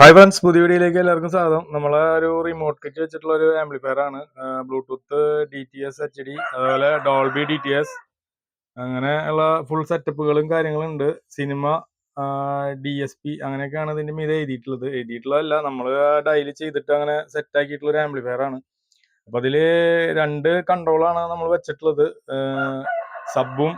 Hi friends പുതിയ വീഡിയോയിലേക്ക് എല്ലാവർക്കും സ്വാഗതം. നമ്മളെ ഒരു റിമോട്ട് കിറ്റ് വെച്ചിട്ടുള്ള ഒരു ആംപ്ലിഫയർ ആണ്. Bluetooth D T S H D അതുപോലെ ഡോൾബി ഡി ടി എസ് അങ്ങനെ ഉള്ള ഫുൾ സെറ്റപ്പുകളും കാര്യങ്ങളും ഉണ്ട്. സിനിമ ഡി എസ് പി അങ്ങനെയൊക്കെയാണ് ഇതിന്റെ മീതെ എഴുതിയിട്ടുള്ളത്. എഴുതിയിട്ടുള്ളതല്ല നമ്മൾ ഡയൽ ചെയ്തിട്ട് അങ്ങനെ സെറ്റ് ആക്കിയിട്ടുള്ള ഒരു ആംപ്ലിഫയർ ആണ്. അപ്പോൾ അതിൽ രണ്ട് കൺട്രോളാണ് നമ്മൾ വെച്ചിട്ടുള്ളത്. സബും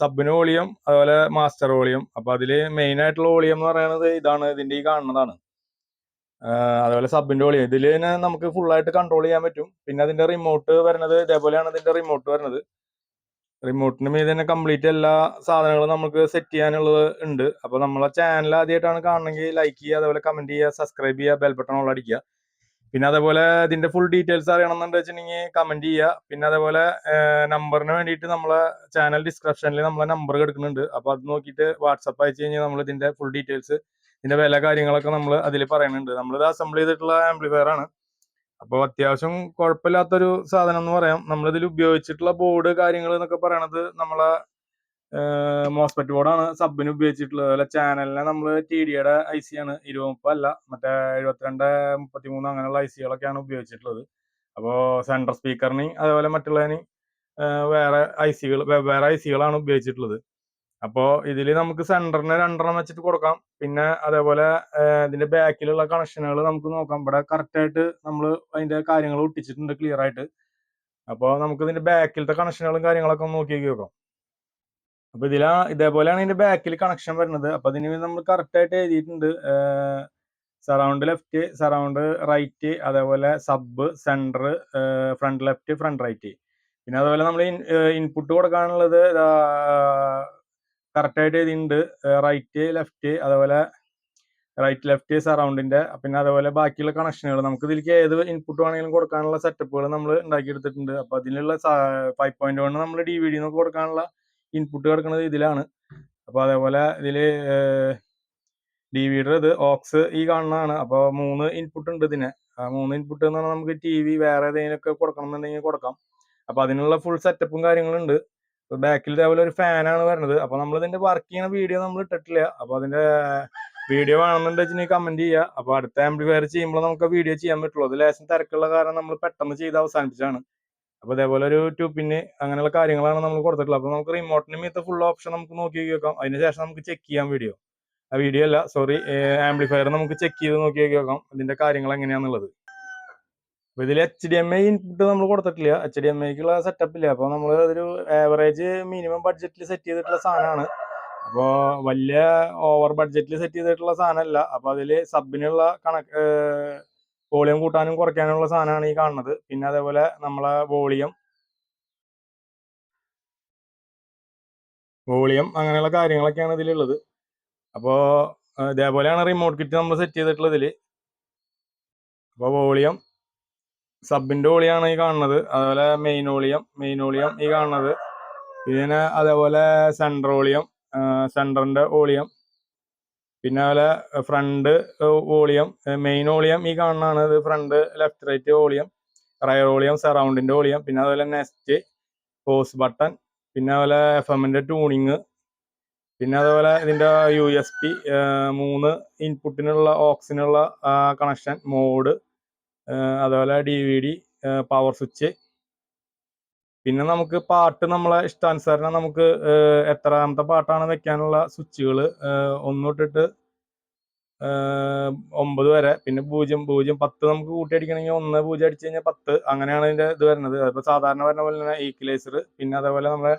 സബിന് വോളിയം അതുപോലെ മാസ്റ്റർ വോളിയം. അപ്പോൾ അതിൽ മെയിൻ ആയിട്ടുള്ള വോളിയം എന്ന് പറയുന്നത് ഇതാണ് ഇതിന്റെ ഈ കാണുന്നതാണ്. അതുപോലെ സബിന്റെ വോളിയം ഇതിൽ തന്നെ നമുക്ക് ഫുൾ ആയിട്ട് കൺട്രോൾ ചെയ്യാൻ പറ്റും. പിന്നെ അതിന്റെ റിമോട്ട് വരുന്നത് ഇതേപോലെയാണ് ഇതിന്റെ റിമോട്ട് വരുന്നത്. റിമോട്ടിന് മീതെ തന്നെ കംപ്ലീറ്റ് എല്ലാ സാധനങ്ങളും നമുക്ക് സെറ്റ് ചെയ്യാനുള്ളത് ഉണ്ട്. അപ്പൊ നമ്മളെ ചാനൽ ആദ്യമായിട്ടാണ് കാണണമെങ്കിൽ ലൈക്ക് ചെയ്യുക അതുപോലെ കമന്റ് ചെയ്യുക സബ്സ്ക്രൈബ് ചെയ്യുക ബെൽ ബട്ടൺ അടിക്കുക. പിന്നെ അതേപോലെ ഇതിന്റെ ഫുൾ ഡീറ്റെയിൽസ് അറിയണമെന്നുണ്ട് വെച്ചിട്ടുണ്ടെങ്കിൽ കമന്റ് ചെയ്യുക. പിന്നെ അതേപോലെ നമ്പറിന് വേണ്ടിയിട്ട് നമ്മളെ ചാനൽ ഡിസ്ക്രിപ്ഷനിൽ നമ്മളെ നമ്പർ കിടക്കുന്നുണ്ട് അപ്പൊ അത് നോക്കിയിട്ട് വാട്സപ്പ് അയച്ചു കഴിഞ്ഞാൽ നമ്മൾ ഇതിന്റെ ഫുൾ ഡീറ്റെയിൽസ് ഇതിന്റെ വില കാര്യങ്ങളൊക്കെ നമ്മൾ അതിൽ പറയുന്നുണ്ട്. നമ്മൾ നമ്മളിത് അസംബിൾ ചെയ്തിട്ടുള്ള ആംപ്ലിഫയർ ആണ്. അപ്പോൾ അത്യാവശ്യം കുഴപ്പമില്ലാത്തൊരു സാധനം എന്ന് പറയാം. നമ്മൾ നമ്മളിതിൽ ഉപയോഗിച്ചിട്ടുള്ള ബോർഡ് കാര്യങ്ങൾ എന്നൊക്കെ പറയണത് നമ്മളെ മോസ്പെറ്റ് ബോർഡാണ് സബിന് ഉപയോഗിച്ചിട്ടുള്ളത്. അതുപോലെ ചാനലിനെ നമ്മൾ ടി ഡിയുടെ ഐ സി ആണ്. ഇരുപത്തല്ല മറ്റേ എഴുപത്തിരണ്ട് മുപ്പത്തിമൂന്ന് അങ്ങനെയുള്ള ഐ സികളൊക്കെയാണ് ഉപയോഗിച്ചിട്ടുള്ളത്. അപ്പോൾ സെൻട്രൽ സ്പീക്കറിന് അതുപോലെ മറ്റുള്ളതിന് വേറെ ഐ സികൾ വെവ്വേറെ ഐ സികളാണ് ഉപയോഗിച്ചിട്ടുള്ളത്. അപ്പോൾ ഇതിൽ നമുക്ക് സെന്ററിന് രണ്ടെണ്ണം വെച്ചിട്ട് കൊടുക്കാം. പിന്നെ അതേപോലെ ഇതിന്റെ ബാക്കിലുള്ള കണക്ഷനുകൾ നമുക്ക് നോക്കാം. ഇവിടെ കറക്റ്റ് ആയിട്ട് നമ്മൾ അതിന്റെ കാര്യങ്ങൾ ഒട്ടിച്ചിട്ടുണ്ട് ക്ലിയർ ആയിട്ട്. അപ്പോൾ നമുക്ക് ഇതിന്റെ ബാക്കിലത്തെ കണക്ഷനുകളും കാര്യങ്ങളൊക്കെ ഒന്ന് നോക്കി നോക്കാം. അപ്പൊ ഇതിലാ ഇതേപോലെയാണ് ഇതിന്റെ ബാക്കിൽ കണക്ഷൻ വരുന്നത്. അപ്പൊ അതിന് നമ്മൾ കറക്റ്റ് ആയിട്ട് എഴുതിയിട്ടുണ്ട്. സറൗണ്ട് ലെഫ്റ്റ് സറൗണ്ട് റൈറ്റ് അതേപോലെ sub centre front left front right പിന്നെ അതുപോലെ നമ്മൾ ഇൻപുട്ട് കൊടുക്കാനുള്ളത് കറക്റ്റ് ആയിട്ട് എഴുതിയിട്ടുണ്ട്. റൈറ്റ് ലെഫ്റ്റ് അതേപോലെ റൈറ്റ് ലെഫ്റ്റ് സറൗണ്ടിന്റെ പിന്നെ അതേപോലെ ബാക്കിയുള്ള കണക്ഷനുകൾ നമുക്ക് ഇതിലേക്ക് ഏത് ഇൻപുട്ട് വേണമെങ്കിലും കൊടുക്കാനുള്ള സെറ്റപ്പുകൾ നമ്മൾ ഉണ്ടാക്കിയെടുത്തിട്ടുണ്ട്. അപ്പൊ അതിനുള്ള ഫൈവ് പോയിന്റ് വൺ നമ്മൾ ഡി വി ഡി നമുക്ക് കൊടുക്കാനുള്ള ഇൻപുട്ട് കിടക്കുന്നത് ഇതിലാണ്. അപ്പൊ അതേപോലെ ഇതിൽ ഡി വിയുടെ ഇത് ഓക്സ് ഈ കാണുന്നതാണ്. അപ്പൊ മൂന്ന് ഇൻപുട്ട് ഉണ്ട് ഇതിന്. മൂന്ന് ഇൻപുട്ട് എന്ന് പറഞ്ഞാൽ നമുക്ക് ടി വി വേറെ ഏതെങ്കിലുമൊക്കെ കൊടുക്കണം എന്നുണ്ടെങ്കിൽ കൊടുക്കാം. അപ്പൊ അതിനുള്ള ഫുൾ സെറ്റപ്പും കാര്യങ്ങളും ഉണ്ട്. ബാക്കിൽ ഇതേപോലെ ഒരു ഫാനാണ് വരുന്നത് അപ്പൊ നമ്മൾ ഇതിന്റെ വർക്ക് ചെയ്യുന്ന വീഡിയോ നമ്മൾ ഇട്ടിട്ടില്ല. അപ്പൊ അതിന്റെ വീഡിയോ വേണമെന്നുണ്ടെങ്കിൽ കമന്റ് ചെയ്യുക അപ്പൊ അടുത്ത ആംപ്ലിഫയർ ചെയ്യുമ്പോൾ നമുക്ക് വീഡിയോ ചെയ്യാൻ പറ്റുള്ളൂ. അത് ലേശം തിരക്കുള്ള കാരണം നമ്മൾ പെട്ടെന്ന് ചെയ്ത് അവസാനിപ്പിച്ചാണ് അപ്പൊ ഇതേപോലെ ഒരു ടു പിന്ന് അങ്ങനെയുള്ള കാര്യങ്ങളാണ് നമ്മൾ കൊടുത്തിട്ടുള്ളത്. അപ്പൊ നമുക്ക് റിമോട്ടിന് മീത്ത ഫുൾ ഓപ്ഷൻ നമുക്ക് നോക്കി നോക്കാം. അതിനുശേഷം നമുക്ക് ചെക്ക് ചെയ്യാം വീഡിയോ ആ വീഡിയോ അല്ല സോറി ആംപ്ലിഫയർ നമുക്ക് ചെക്ക് ചെയ്ത് നോക്കി നോക്കാം. അതിന്റെ കാര്യങ്ങൾ എങ്ങനെയാന്നുള്ളത് അപ്പൊ ഇതിൽ H D M I input നമ്മൾ കൊടുത്തിട്ടില്ല. എച്ച് ഡി എം ഐക്കുള്ള സെറ്റപ്പ് ഇല്ല. അപ്പൊ നമ്മൾ അതൊരു ആവറേജ് മിനിമം ബഡ്ജറ്റിൽ സെറ്റ് ചെയ്തിട്ടുള്ള സാധനമാണ് അപ്പോൾ വലിയ ഓവർ ബഡ്ജറ്റിൽ സെറ്റ് ചെയ്തിട്ടുള്ള സാധനമല്ല അപ്പൊ അതിൽ സബിനുള്ള കണക്ക് വോളിയം കൂട്ടാനും കുറയ്ക്കാനുള്ള സാധനമാണ് ഈ കാണുന്നത്. പിന്നെ അതേപോലെ നമ്മളെ വോളിയം വോളിയം അങ്ങനെയുള്ള കാര്യങ്ങളൊക്കെയാണ് ഇതിലുള്ളത്. അപ്പോൾ ഇതേപോലെയാണ് റിമോട്ട് കിറ്റ് നമ്മൾ സെറ്റ് ചെയ്തിട്ടുള്ളതിൽ അപ്പോൾ വോളിയം സബിന്റെ ഓളിയാണ് ഈ കാണുന്നത്. അതുപോലെ മെയിൻ വോളിയം മെയിൻ വോളിയം ഈ കാണുന്നത്. പിന്നെ അതേപോലെ സെൻട്രൽ ഓളിയം സെന്ററിന്റെ വോളിയം പിന്നെ അതുപോലെ ഫ്രണ്ട് ഓളിയം മെയിൻ ഓളിയം ഈ കാണുന്നതാണ്. ഇത് ഫ്രണ്ട് ലെഫ്റ്റ് റൈറ്റ് ഓളിയം റയർ ഓളിയം സറൗണ്ടിന്റെ ഓളിയം. പിന്നെ അതുപോലെ നെസ്റ്റ് പോസ് ബട്ടൺ പിന്നെ അതുപോലെ എഫ് എമ്മിന്റെ ട്യൂണിങ് പിന്നെ അതുപോലെ ഇതിന്റെ യു എസ് പി മൂന്ന് ഇൻപുട്ടിനുള്ള ഓക്സിനുള്ള കണക്ഷൻ മോഡ് അതുപോലെ D V D power switch പിന്നെ നമുക്ക് പാട്ട് നമ്മളെ ഇഷ്ടാനുസരണം നമുക്ക് എത്രാമത്തെ പാട്ടാണ് വെക്കാനുള്ള സ്വിച്ചുകൾ ഒന്ന് തൊട്ടിട്ട് ഒമ്പത് വരെ. പിന്നെ പൂജ്യം പൂജ്യം പത്ത് നമുക്ക് കൂട്ടി അടിക്കണമെങ്കിൽ ഒന്ന് പൂജ്യം അടിച്ചു കഴിഞ്ഞാൽ പത്ത്. അങ്ങനെയാണ് ഇതിന്റെ ഇത് വരുന്നത്. അതിപ്പോൾ സാധാരണ വരുന്ന പോലെ തന്നെ ഈക്വലൈസർ പിന്നെ അതേപോലെ നമ്മുടെ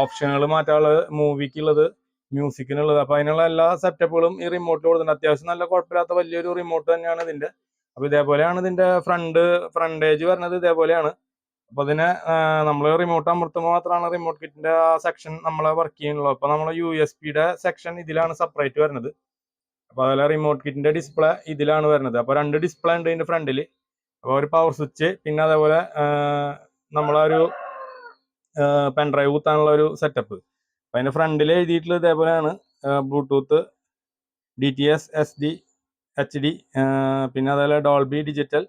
ഓപ്ഷനുകൾ മാറ്റാനുള്ളത് മൂവിക്കുള്ളത് മ്യൂസിക്കിനുള്ളത് അപ്പോൾ അതിനുള്ള എല്ലാ സെറ്റപ്പുകളും ഈ റിമോട്ടിൽ കൊടുത്തിട്ടുണ്ട്. അത്യാവശ്യം നല്ല കുഴപ്പമില്ലാത്ത വലിയൊരു റിമോട്ട് തന്നെയാണ് ഇതിന്റെ. അപ്പൊ ഇതേപോലെയാണ് ഇതിന്റെ ഫ്രണ്ട് ഫ്രണ്ടേജ് വരുന്നത് ഇതേപോലെയാണ്. അപ്പൊ ഇതിനെ നമ്മൾ റിമോട്ട് അമർത്തുമ്പോൾ മാത്രമാണ് റിമോട്ട് കിറ്റിന്റെ ആ സെക്ഷൻ നമ്മളെ വർക്ക് ചെയ്യുന്നുള്ളൂ അപ്പൊ നമ്മളെ യു എസ് പിയുടെ സെക്ഷൻ ഇതിലാണ് സെപ്പറേറ്റ് വരുന്നത്. അപ്പൊ അതുപോലെ റിമോട്ട് കിറ്റിന്റെ ഡിസ്പ്ലേ ഇതിലാണ് വരുന്നത്. അപ്പൊ രണ്ട് ഡിസ്പ്ലേ ഉണ്ട് ഇതിന്റെ ഫ്രണ്ടിൽ അപ്പോൾ ഒരു പവർ സ്വിച്ച് പിന്നെ അതേപോലെ നമ്മളെ ഒരു പെൻ ഡ്രൈവ് കുത്താനുള്ള ഒരു സെറ്റപ്പ് അപ്പൊ അതിന്റെ ഫ്രണ്ടിൽ എഴുതിയിട്ടുള്ളത് ഇതേപോലെയാണ്. Bluetooth D T S S D H D പിന്നെ അതേപോലെ ഡോൾബി ഡിജിറ്റൽ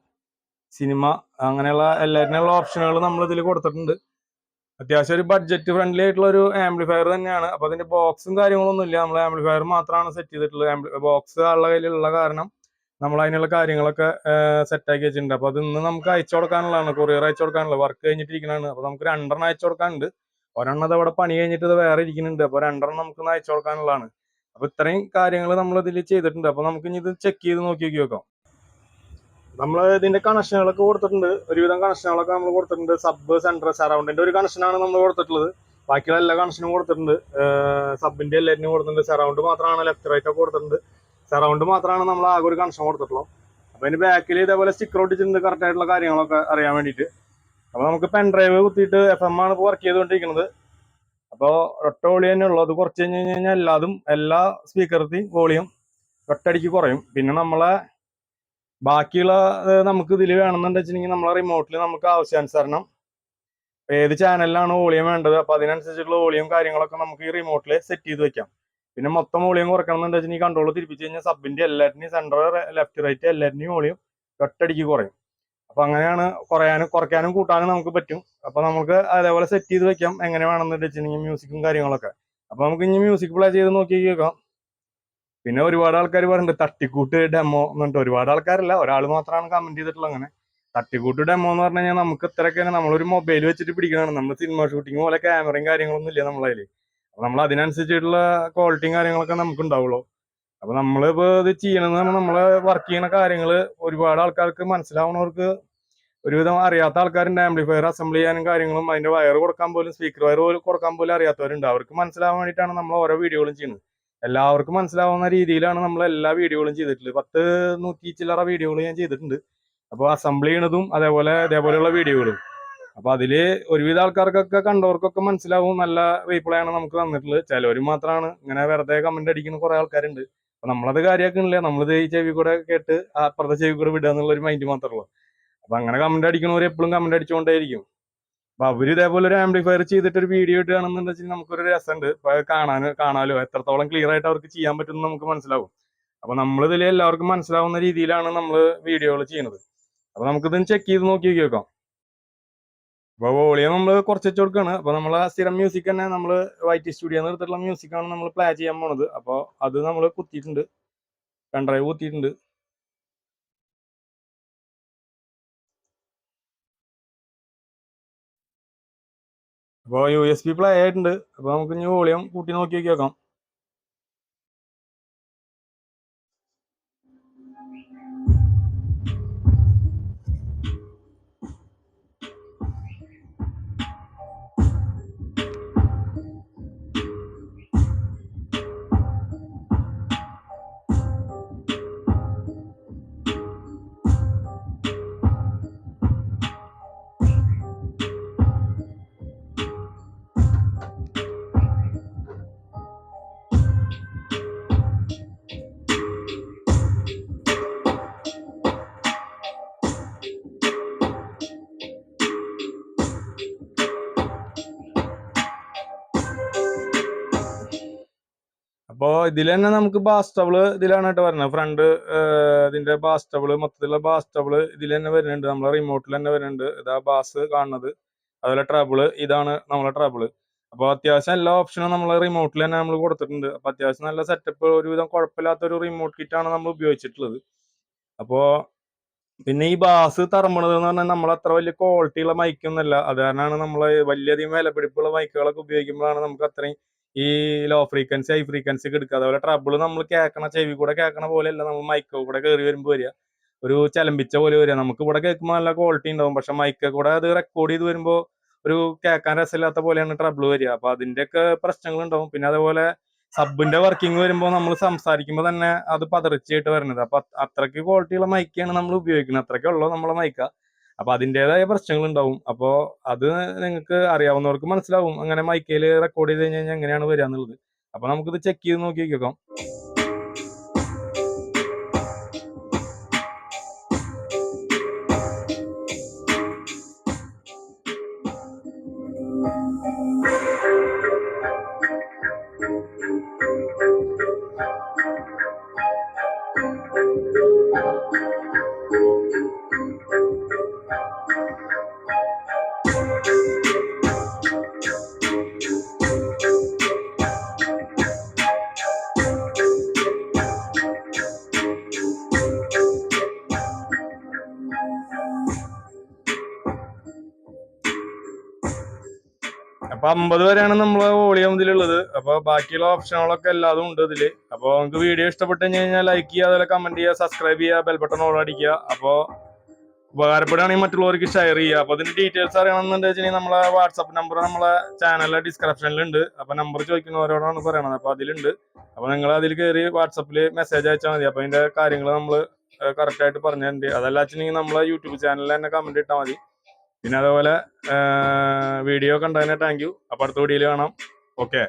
സിനിമ അങ്ങനെയുള്ള എല്ലാറ്റിനുള്ള ഓപ്ഷനുകൾ നമ്മൾ ഇതിൽ കൊടുത്തിട്ടുണ്ട്. അത്യാവശ്യം ഒരു ബഡ്ജറ്റ് ഫ്രണ്ട്ലി ആയിട്ടുള്ള ഒരു ആംപ്ലിഫയർ തന്നെയാണ്. അപ്പൊ അതിന്റെ ബോക്സും കാര്യങ്ങളൊന്നും ഇല്ല. നമ്മൾ ആംപ്ലിഫയർ മാത്രമാണ് സെറ്റ് ചെയ്തിട്ടുള്ളത്. ബോക്സ് ആളുടെ കയ്യിലുള്ള കാരണം നമ്മൾ അതിനുള്ള കാര്യങ്ങളൊക്കെ സെറ്റാക്കി വെച്ചിട്ടുണ്ട്. അപ്പോൾ അത് ഇന്ന് നമുക്ക് അയച്ചു കൊടുക്കാനുള്ളതാണ്. കൊറിയർ അയച്ചു കൊടുക്കാനുള്ള വർക്ക് കഴിഞ്ഞിട്ടിരിക്കുന്നതാണ് അപ്പോൾ നമുക്ക് രണ്ടെണ്ണം അയച്ചു കൊടുക്കാനുണ്ട്. ഒരെണ്ണം അത് അവിടെ പണി കഴിഞ്ഞിട്ട് ഇത് വേറെ ഇരിക്കുന്നുണ്ട്. അപ്പോൾ രണ്ടെണ്ണം നമുക്ക് അയച്ചു കൊടുക്കാനുള്ളതാണ്. അപ്പോൾ ഇത്രയും കാര്യങ്ങൾ നമ്മൾ ഇതിൽ ചെയ്തിട്ടുണ്ട്. അപ്പൊ നമുക്ക് ഇനി ഇത് ചെക്ക് ചെയ്ത് നോക്കി നോക്കി നോക്കാം നമ്മൾ ഇതിന്റെ കണക്ഷനുകളൊക്കെ കൊടുത്തിട്ടുണ്ട്. ഒരുവിധം കണക്ഷനുകളൊക്കെ നമ്മൾ കൊടുത്തിട്ടുണ്ട്. സബ് സെന്റർ സറൗണ്ടിന്റെ ഒരു കണക്ഷനാണ് നമ്മൾ കൊടുത്തിട്ടുള്ളത്. ബാക്കിയുള്ള എല്ലാ കണക്ഷനും കൊടുത്തിട്ടുണ്ട്. സബിന്റെ എല്ലാറ്റിനും കൊടുത്തിട്ടുണ്ട്. സറൗണ്ട് മാത്രമാണ് ലെഫ്റ്റ് റൈറ്റ് ഒക്കെ കൊടുത്തിട്ടുണ്ട്. സറൗണ്ട് മാത്രമാണ് നമ്മൾ ആകെ ഒരു കണക്ഷൻ കൊടുത്തിട്ടുള്ളത്. അപ്പൊ അതിന് ബാക്കിൽ ഇതേപോലെ സ്റ്റിക്കർ ഒട്ടിച്ചിട്ടുണ്ട് കറക്റ്റ് ആയിട്ടുള്ള കാര്യങ്ങളൊക്കെ അറിയാൻ വേണ്ടിയിട്ട്. അപ്പൊ നമുക്ക് പെൻ ഡ്രൈവ് കുത്തിയിട്ട് എഫ് എം ആണ് ഇപ്പോൾ വർക്ക് ചെയ്തുകൊണ്ടിരിക്കുന്നത്. അപ്പോൾ ഒറ്റ വോളി തന്നെ ഉള്ളൂ. അത് കുറച്ച് കഴിഞ്ഞ് കഴിഞ്ഞാൽ എല്ലാതും എല്ലാ സ്പീക്കറത്തെയും വോളിയം ഒട്ടടിക്ക് കുറയും. പിന്നെ നമ്മളെ ബാക്കിയുള്ള നമുക്ക് ഇതിൽ വേണമെന്നുണ്ട് വെച്ചിട്ടുണ്ടെങ്കിൽ നമ്മളെ റിമോട്ടിൽ നമുക്ക് ആവശ്യാനുസരണം ഏത് ചാനലിലാണ് വോളിയം വേണ്ടത് അപ്പൊ അതിനനുസരിച്ചുള്ള വോളിയം കാര്യങ്ങളൊക്കെ നമുക്ക് ഈ റിമോട്ടിൽ സെറ്റ് ചെയ്ത് വെക്കാം. പിന്നെ മൊത്തം വോളിയം കുറക്കണം കൺട്രോൾ തിരിപ്പിച്ച് കഴിഞ്ഞാൽ സബിന്റെ എല്ലാറ്റിനെയും സെന്റർ ലെഫ്റ്റ് റൈറ്റ് എല്ലാറ്റിനെയും വോളിയം ഒട്ടടിക്ക് കുറയും. അപ്പൊ അങ്ങനെയാണ് കുറയാനും കുറയ്ക്കാനും കൂട്ടാനും നമുക്ക് പറ്റും. അപ്പൊ നമുക്ക് അതേപോലെ സെറ്റ് ചെയ്ത് വെക്കാം എങ്ങനെ വേണമെന്ന് വെച്ചിട്ടുണ്ടെങ്കിൽ മ്യൂസിക്കും കാര്യങ്ങളൊക്കെ. അപ്പൊ നമുക്ക് ഇനി മ്യൂസിക് പ്ലേ ചെയ്ത് നോക്കി കേൾക്കാം. പിന്നെ ഒരുപാട് ആൾക്കാർ പറയുന്നുണ്ട് തട്ടിക്കൂട്ട് ഡെമോ എന്നിട്ട് ഒരുപാട് ആൾക്കാരല്ല ഒരാൾ മാത്രമാണ് കമന്റ് ചെയ്തിട്ടുള്ളത് അങ്ങനെ. തട്ടിക്കൂട്ട് ഡെമോ എന്ന് പറഞ്ഞു കഴിഞ്ഞാൽ നമുക്ക് ഇത്രയൊക്കെ നമ്മളൊരു മൊബൈൽ വെച്ചിട്ട് പിടിക്കണതാണ്. നമ്മൾ സിനിമ ഷൂട്ടിംഗ് പോലെ ക്യാമറയും കാര്യങ്ങളൊന്നും ഇല്ല നമ്മളതിൽ നമ്മൾ അതിനനുസരിച്ചിട്ടുള്ള ക്വാളിറ്റിയും കാര്യങ്ങളൊക്കെ നമുക്ക് ഉണ്ടാവുള്ളൂ അപ്പൊ നമ്മളിപ്പോ ഇത് ചെയ്യണമെന്ന് പറഞ്ഞാൽ നമ്മളെ വർക്ക് ചെയ്യണ കാര്യങ്ങൾ ഒരുപാട് ആൾക്കാർക്ക് മനസ്സിലാവണവർക്ക് ഒരുവിധം അറിയാത്ത ആൾക്കാരുണ്ട്. ആംപ്ലിഫയർ അസംബിൾ ചെയ്യാനും കാര്യങ്ങളും അതിന്റെ വയർ കൊടുക്കാൻ പോലും സ്പീക്കർ വയർ പോലും കൊടുക്കാൻ പോലും അറിയാത്തവരുണ്ട്. അവർക്ക് മനസ്സിലാവാൻ വേണ്ടിയിട്ടാണ് നമ്മൾ ഓരോ വീഡിയോകളും ചെയ്യുന്നത്. എല്ലാവർക്കും മനസ്സിലാവുന്ന രീതിയിലാണ് നമ്മൾ എല്ലാ വീഡിയോകളും ചെയ്തിട്ടുള്ളത്. പത്ത് നൂറ്റി ചില്ലറ വീഡിയോകൾ ഞാൻ ചെയ്തിട്ടുണ്ട്. അപ്പോൾ അസംബിൾ ചെയ്യണതും അതേപോലെ അതേപോലെയുള്ള വീഡിയോകളും. അപ്പൊ അതിൽ ഒരുവിധ ആൾക്കാർക്കൊക്കെ കണ്ടവർക്കൊക്കെ മനസ്സിലാവും. നല്ല റീപ്ലൈ ആണ് നമുക്ക് തന്നിട്ടുള്ളത്. ചിലവർ മാത്രമാണ് ഇങ്ങനെ വെറുതെ കമന്റ് അടിക്കുന്ന കുറെ ആൾക്കാരുണ്ട്. അപ്പൊ നമ്മളത് കാര്യമാക്കുന്നില്ല നമ്മളിത് ഈ ചെവി കൂടെ കേട്ട് ആ അപ്പുറത്തെ ചെവി കൂടെ വിടുക എന്നുള്ള ഒരു മൈൻഡ് മാത്രമേ അപ്പൊ അങ്ങനെ കമന്റ് അടിക്കണവർ എപ്പോഴും കമന്റ് അടിച്ചുകൊണ്ടേയിരിക്കും അപ്പൊ അവർ ഇതേപോലെ ഒരു ആംപ്ലിഫയർ ചെയ്തിട്ട് ഒരു വീഡിയോ ഇടുകയാണെന്നുണ്ടെങ്കിൽ നമുക്കൊരു രസമുണ്ട്. അപ്പൊ കാണാൻ കാണാലോ? എത്രത്തോളം ക്ലിയർ ആയിട്ട് അവർക്ക് ചെയ്യാൻ പറ്റുമെന്ന് നമുക്ക് മനസ്സിലാവും. അപ്പൊ നമ്മളിതിൽ എല്ലാവർക്കും മനസ്സിലാവുന്ന രീതിയിലാണ് നമ്മൾ വീഡിയോകൾ ചെയ്യുന്നത്. അപ്പൊ നമുക്കിത് ചെക്ക് ചെയ്ത് നോക്കി നോക്കാം അപ്പൊ വോളിയം നമ്മൾ കുറച്ച് വെച്ച് കൊടുക്കാണ്. അപ്പൊ ആ സ്ഥിരം മ്യൂസിക് തന്നെ നമ്മൾ വൈറ്റ് സ്റ്റുഡിയോ എടുത്തിട്ടുള്ള മ്യൂസിക് ആണ് നമ്മൾ പ്ലേ ചെയ്യാൻ പോണത്. അപ്പൊ അത് നമ്മൾ കുത്തിയിട്ടുണ്ട്. പെൺഡ്രൈവ് കുത്തിയിട്ടുണ്ട്. അപ്പോൾ യു എസ് പി പ്ലേ ആയിട്ടുണ്ട്. അപ്പൊ നമുക്ക് ഇനി വോളിയം കൂട്ടി നോക്കി നോക്കി നോക്കാം. അപ്പോൾ ഇതിൽ തന്നെ നമുക്ക് ബാസ്റ്റബിൾ ഇതിലാണ് കേട്ടോ വരുന്നത്. ഫ്രണ്ട് ഇതിന്റെ ബാസ്റ്റബിൾ മൊത്തത്തിലുള്ള ബാസ്റ്റബിൾ ഇതിൽ തന്നെ വരുന്നുണ്ട്. നമ്മളെ റിമോട്ടിൽ തന്നെ വരുന്നുണ്ട്. ഇതാ ബാസ് കാണുന്നത്. അതുപോലെ ട്രബിൾ ഇതാണ് നമ്മളെ ട്രബിൾ അപ്പോൾ അത്യാവശ്യം എല്ലാ ഓപ്ഷനും നമ്മൾ റിമോട്ടിൽ തന്നെ നമ്മൾ കൊടുത്തിട്ടുണ്ട്. അപ്പോൾ അത്യാവശ്യം നല്ല സെറ്റപ്പ് ഒരുവിധം കുഴപ്പമില്ലാത്ത ഒരു റിമോട്ട് കിറ്റാണ് നമ്മൾ ഉപയോഗിച്ചിട്ടുള്ളത്. അപ്പോൾ പിന്നെ ഈ ബാസ് തറമ്പണത് എന്ന് പറഞ്ഞാൽ നമ്മൾ അത്ര വലിയ ക്വാളിറ്റിയുള്ള മൈക്കൊന്നുമല്ല അത് കാരണമാണ് നമ്മൾ വലിയധികം വിലപിടിപ്പുള്ള മൈക്കുകളൊക്കെ ഉപയോഗിക്കുമ്പോഴാണ് നമുക്ക് അത്രയും ഈ ലോ ഫ്രീക്വൻസി ഹൈ ഫ്രീക്വൻസി ഒക്കെ എടുക്കുക. അതുപോലെ ട്രബിൾ നമ്മൾ കേൾക്കണ ചെവി കൂടെ കേൾക്കണ പോലെയല്ല നമ്മൾ മൈക്കോ കൂടെ കയറി വരുമ്പോൾ വരിക. ഒരു ചലമ്പിച്ച പോലെ വരിക. നമുക്ക് ഇവിടെ കേൾക്കുമ്പോൾ നല്ല ക്വാളിറ്റി ഉണ്ടാവും. പക്ഷെ മൈക്ക കൂടെ അത് റെക്കോർഡ് ചെയ്ത് വരുമ്പോൾ ഒരു കേൾക്കാൻ രസമില്ലാത്ത പോലെയാണ് ട്രബിൾ വരിക. അപ്പൊ അതിന്റെയൊക്കെ പ്രശ്നങ്ങൾ ഉണ്ടാവും. പിന്നെ അതുപോലെ സബിന്റെ വർക്കിംഗ് വരുമ്പോൾ നമ്മൾ സംസാരിക്കുമ്പോൾ തന്നെ അത് പതറിച്ചായിട്ട് വരുന്നത് അപ്പൊ അത് അത്രയ്ക്ക് ക്വാളിറ്റിയുള്ള മൈക്കാണ് നമ്മൾ ഉപയോഗിക്കുന്നത്. അത്രയ്ക്കുള്ളൂ നമ്മളെ മൈക്ക അപ്പൊ അതിന്റെതായ പ്രശ്നങ്ങൾ ഉണ്ടാവും അപ്പോ അത് നിങ്ങൾക്ക് അറിയാവുന്നവർക്ക് മനസ്സിലാവും. അങ്ങനെ മൈക്കയിൽ റെക്കോർഡ് ചെയ്ത് കഴിഞ്ഞാൽ എങ്ങനെയാണ് വരിക എന്നുള്ളത്. അപ്പൊ നമുക്കിത് ചെക്ക് ചെയ്ത് നോക്കി നോക്കാം. അപ്പൊ അമ്പത് വരെയാണ് നമ്മൾ വോളിയം ഇതിലുള്ളത്. അപ്പൊ ബാക്കിയുള്ള ഓപ്ഷനുകളൊക്കെ എല്ലാതും ഉണ്ട് ഇതിൽ. അപ്പൊ നിങ്ങൾക്ക് വീഡിയോ ഇഷ്ടപ്പെട്ട് കഴിഞ്ഞാൽ ലൈക്ക് ചെയ്യുക അതുപോലെ കമന്റ് ചെയ്യുക സബ്സ്ക്രൈബ് ചെയ്യുക ബെൽ ബട്ടൺ ഓൾ അടിക്കുക. അപ്പൊ ഉപകാരപ്പെടുകയാണെങ്കിൽ മറ്റുള്ളവർക്ക് ഷെയർ ചെയ്യുക. അപ്പൊ അതിന്റെ ഡീറ്റെയിൽസ് അറിയണമെന്നുണ്ടെങ്കിൽ നമ്മളെ വാട്സപ്പ് നമ്പർ നമ്മളെ ചാനലിലെ ഡിസ്ക്രിപ്ഷനിലുണ്ട് അപ്പൊ നമ്പർ ചോദിക്കുന്നവരോടാണ് പറയണത്. അപ്പൊ അതിലുണ്ട്. അപ്പൊ നിങ്ങൾ അതിൽ കയറി വാട്സപ്പിൽ മെസ്സേജ് അയച്ചാൽ മതി. അപ്പൊ അതിന്റെ കാര്യങ്ങൾ നമ്മൾ കറക്റ്റ് ആയിട്ട് പറഞ്ഞു തരുന്നുണ്ട് അതല്ല വെച്ചിട്ടുണ്ടെങ്കിൽ നമ്മളെ യൂട്യൂബ് ചാനലിൽ തന്നെ കമന്റ് ഇട്ടാൽ മതി. പിന്നെ അതുപോലെ വീഡിയോ കണ്ടതിന് താങ്ക് യു അപ്പൊ അടുത്ത വീഡിയോയിൽ കാണാം. ഓക്കെ